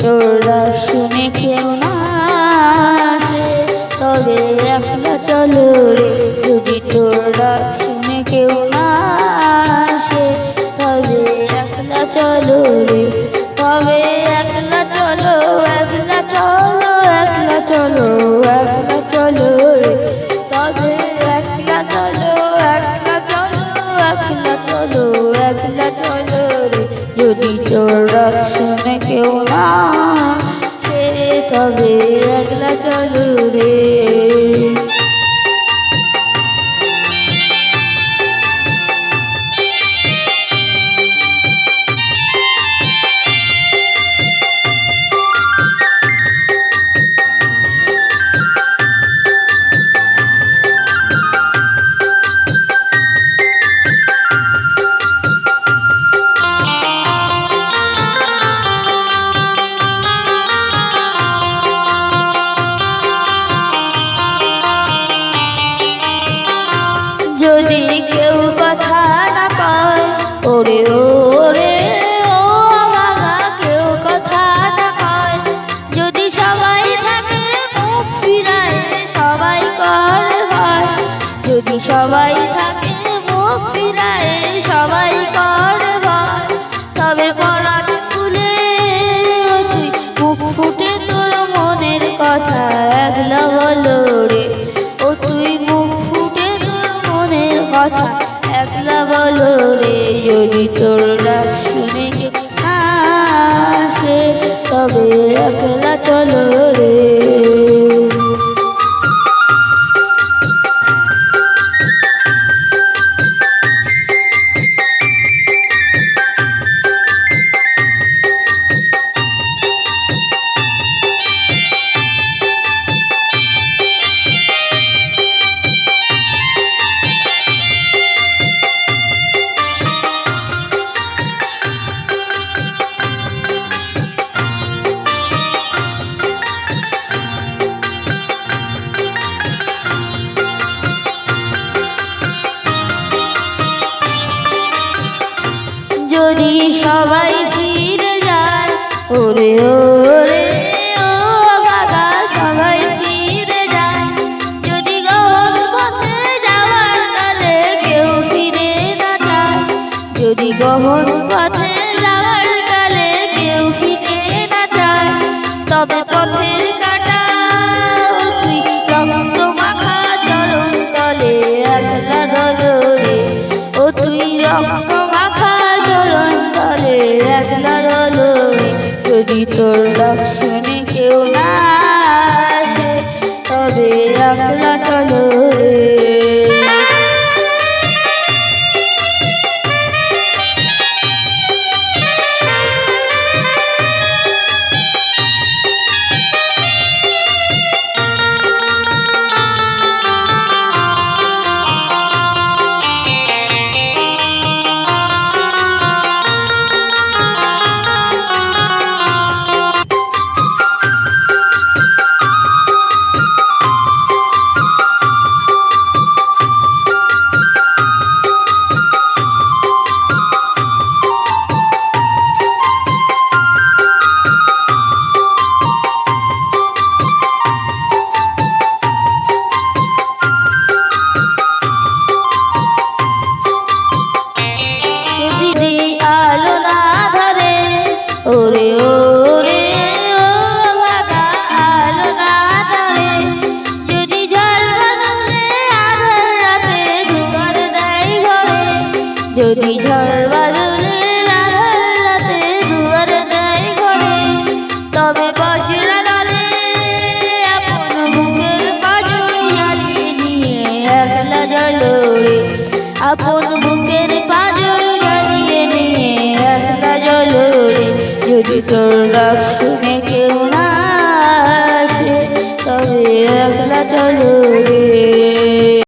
তোর শুনে কেউ না আসে তবে একলা চলো রে, যদি তোরা শুনে কেউ না আসে তবে একলা চলো তবে একলা চলো রে। ওরে ওরে, ও বাবা, কেউ কথা না যদি সবাই থাকে, মুখ ফিরায়, সবাই করে ভয়। যদি সবাই থাকে, মুখ ফিরায়, সবাই করে ভয়। তবে পরাত খুলে তুই, মুখ ফুটে তোর মনের কথা একলা বলো রে। ও তুই, মুখ ফুটে তোর মনের কথা একলা বলো রে যদি তোর ডাক শুনে আসে তবে একলা চলো রে। ওরে ওরে, ও বাগা সবাই ফিরে যায় যদি গহন পথে যাওয়ার কালে কেউ ফিরে না যায় যদি গহন পথে যাওয়ার কালে কেউ ফিরে না যায় তবে পথের কাটা তুই রক্ত মাখা চরণ তলে একলা দলরে যদি তোর লক্ষণে কেউ না যদি ঝড় বাদলে রাতে দুয়ার দেয় ঘরে তবে বজ্রা দলে আপন বুকের জ্বালিয়ে নিয়ে একলা জলরে আপন বুকের পাজর জ্বালিয়ে নিয়ে একলা জলরে যদি তোর শুনে